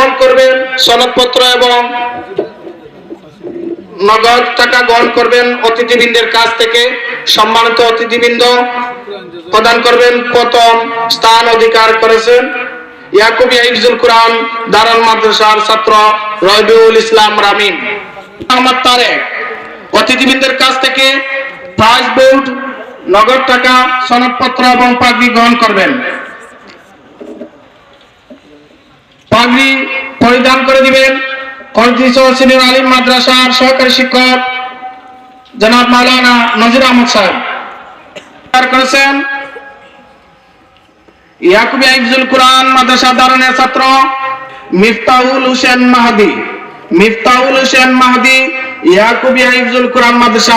গ্রহণ করবেন, সনদপত্র এবং নগদ টাকা গ্রহণ করবেন অতিথিবৃন্দের কাছ থেকে। সম্মানিত অতিথিবৃন্দ, প্রদান করবেন প্রথম স্থান অধিকার করেছেন ইয়াকুব ইফজুল কোরআন দারাল মাদ্রাসার ছাত্র রবিউল ইসলাম রামিন। মোহাম্মদ তারেক অতিথিবৃন্দের কাছ থেকে প্রাইজ বোর্ড নগদ টাকা, সনদপত্র এবং পাগড়ি গ্রহণ করবেন। পাগড়ি পরিধান করে দিবেন। সিনিয়র আলিম মাদ্রাসার সহকারী শিক্ষক জনাব মাওলানা নজির আহমদ সাহেব। করেছেন ইয়াকুব ইফজুল কোরআন মাদ্রাসা ছাত্র মিফতাহুল হোসেন মাহাদি। মিফতাহুল হোসেন মাহাদি ইয়াকুব ইফজুল কোরআন মাদ্রাসা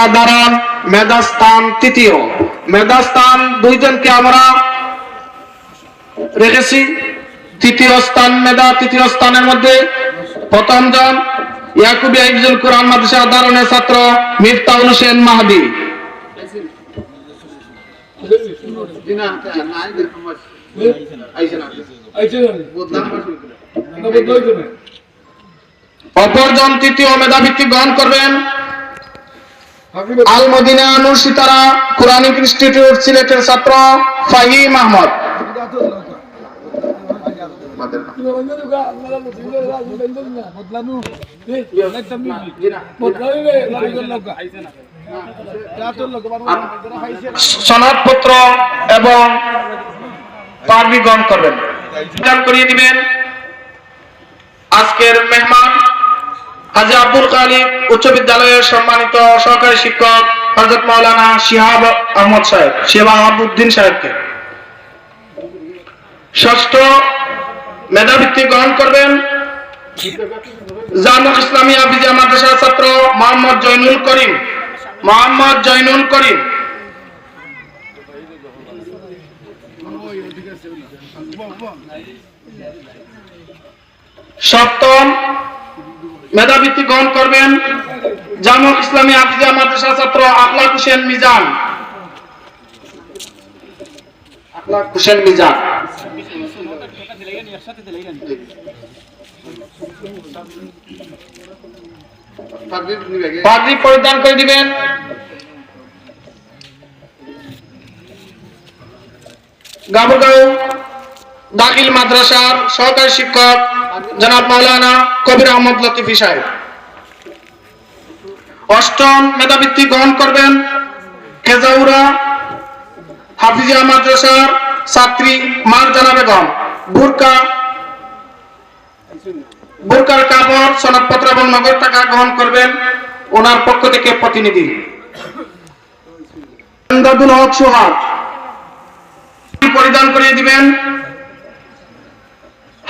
মেধাস্থান তৃতীয়। মেধাস্থান দুইজনকে আমরা রেখেছি। তৃতীয় স্থান মেধা, তৃতীয় স্থানের মধ্যে প্রথম জন ইয়াকুব ইফজুল কোরআন মাদ্রাসা দারুনের ছাত্র মিফতাহুল হোসেন মাহাদি। অপরজন তৃতীয় মেধাভিত্তিক গ্রহণ করবেন আল মদিনা নূর সিতারা কোরআনিক ইনস্টিটিউট সিলেটের ছাত্র ফাহিম আহমদ সনদপত্র এবং পাগড়ি গ্রহণ করবেন। প্রদান করিয়ে দিবেন। আজকের মেহমান হাজি আব্দুল খালিক উচ্চ বিদ্যালয়ের সম্মানিত সহকারী শিক্ষক হজরত মাওলানা শিহাব আহমদ সাহেব শিহাবুদ্দিন সাহেবকে। ষষ্ঠ মেধাবৃত্তি গ্রহণ করবেন। জানুক ইসলামী আবিজা মাদ্রাসার ছাত্র মোহাম্মদ জৈনুল করিম। মোহাম্মদ জৈনুল করিম। সপ্তম মেধাবৃত্তি গ্রহণ করবেন জামুক ইসলামী আফিজা মাদ্রাসা ছাত্র আখলাক হোসেন মিজান। আখলাক হোসেন মিজান। পরিধান করে দিবেন। দাখিল মাদ্রাসার সহকারী শিক্ষক জনাব মাওলানা কবির আহমদ লতিফি সাহেব। অষ্টম মেধাবৃত্তি গ্রহণ করবেন খেজাউরা হাফিজিয়া মাদ্রাসার ছাত্রী মারজানা বেগম। বুরকা, বোরকার কাপড়, সনদপত্র এবং নগদ টাকা গ্রহণ করবেন ওনার পক্ষ থেকে প্রতিনিধি। পরিধান করিয়ে দিবেন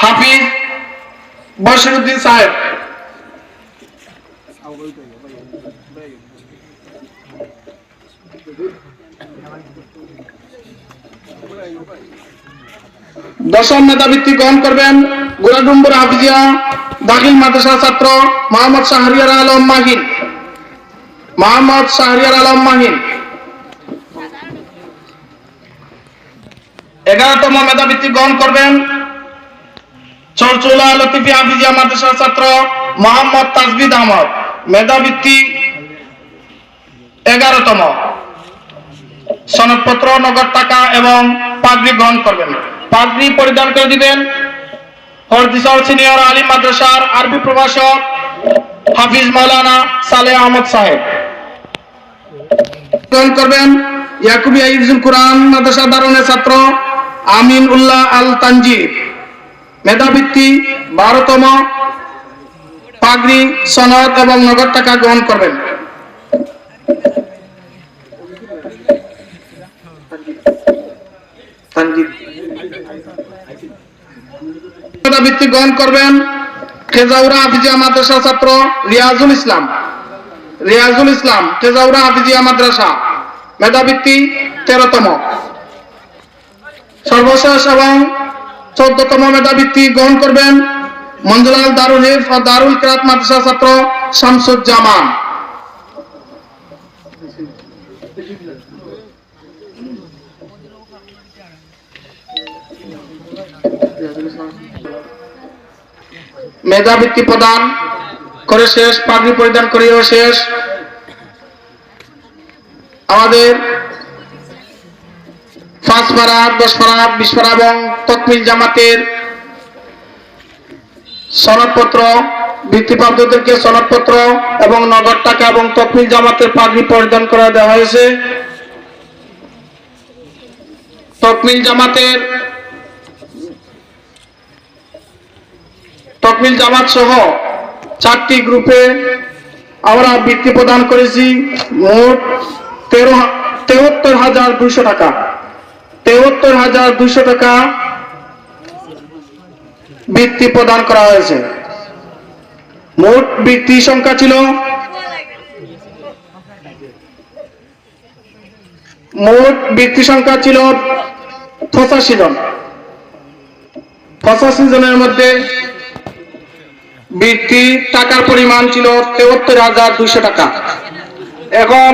হাফিজ বশিরুদ্দিন সাহেব। দশম মেধাবৃত্তি গ্রহণ করবেন গোলাডুম্বর হাফিজিয়া, দাখিল মাদ্রাসা ছাত্র মোহাম্মদ শাহরিয়ার আলম মাহিন মোহাম্মদ শাহরিয়ার আলম মাহিন এগারোতম মেধাবৃত্তি গ্রহণ করবেন চরচুলা লতিফি হাফিজিয়া মাদ্রাসার ছাত্র মোহাম্মদ তাজবিদ আহমদ। মেধাবৃত্তি এগারোতম। সনদপত্র, নগদ টাকা এবং পাগড়ি গ্রহণ করবেন। পাগড়ি পরিধান করে দিবেন। হরদিসর সিনিয়র আলিম মাদ্রাসার আরবি প্রভাষক হাফিজ মাওলানা সালে আহমদ সাহেব। গ্রহণ করবেন ইয়াকুবিয়া ইফজুল কোরআন মাদ্রাসা দারুনের ছাত্র আমিন উল্লাহ আল তানজির মেধাবৃত্তি বারোতম পাগড়ি সনদ এবং নগদ টাকা গ্রহণ করবেন। মেধাবৃত্তি গ্রহণ করবেন খেজাউরা হাফিজিয়া মাদ্রাসা ছাত্র রিয়াজুল ইসলাম। রিয়াজুল ইসলাম, খেজাউরা হাফিজিয়া মাদ্রাসা, মেধাবৃত্তি তেরোতম। সর্বশেষ এবং চোদ্দতম মেধাবৃত্তি গ্রহণ করবেন মঞ্জুলাল দারুল হিফ দারুল কিরাত মাদ্রাসা ছাত্র শামসুজ্জামান। মেধাবৃত্তি প্রদান করে শেষ, পাগড়ি পরিধান করেও শেষ। আমাদের পাঁচ পাড়া দশ পাড়া বিশ পাড়া এবং তকমিল জামাতের সনদপত্র বৃত্তিপ্রাপ্তদেরকে সনদপত্র এবং নগদ টাকা এবং তকমিল জামাতের পাগড়ি পরিধান করে দেওয়া হয়েছে। তকমিল জামাতের তকমিল জামাত সহ চারটি গ্রুপে আমরা বৃত্তি প্রদান করেছি মোট তেরো তেহত্তর হাজার দুইশো টাকা। তেহত্তর হাজার দুইশো টাকা বৃত্তি প্রদান করা হয়েছে। মোট বৃত্তি সংখ্যা ছিল মোট বৃত্তি সংখ্যা ছিল পঁচাশি জন। পঁচাশি জনের মধ্যে বৃত্তি টাকার পরিমাণ ছিল তেহত্তর হাজার দুইশো টাকা। এখন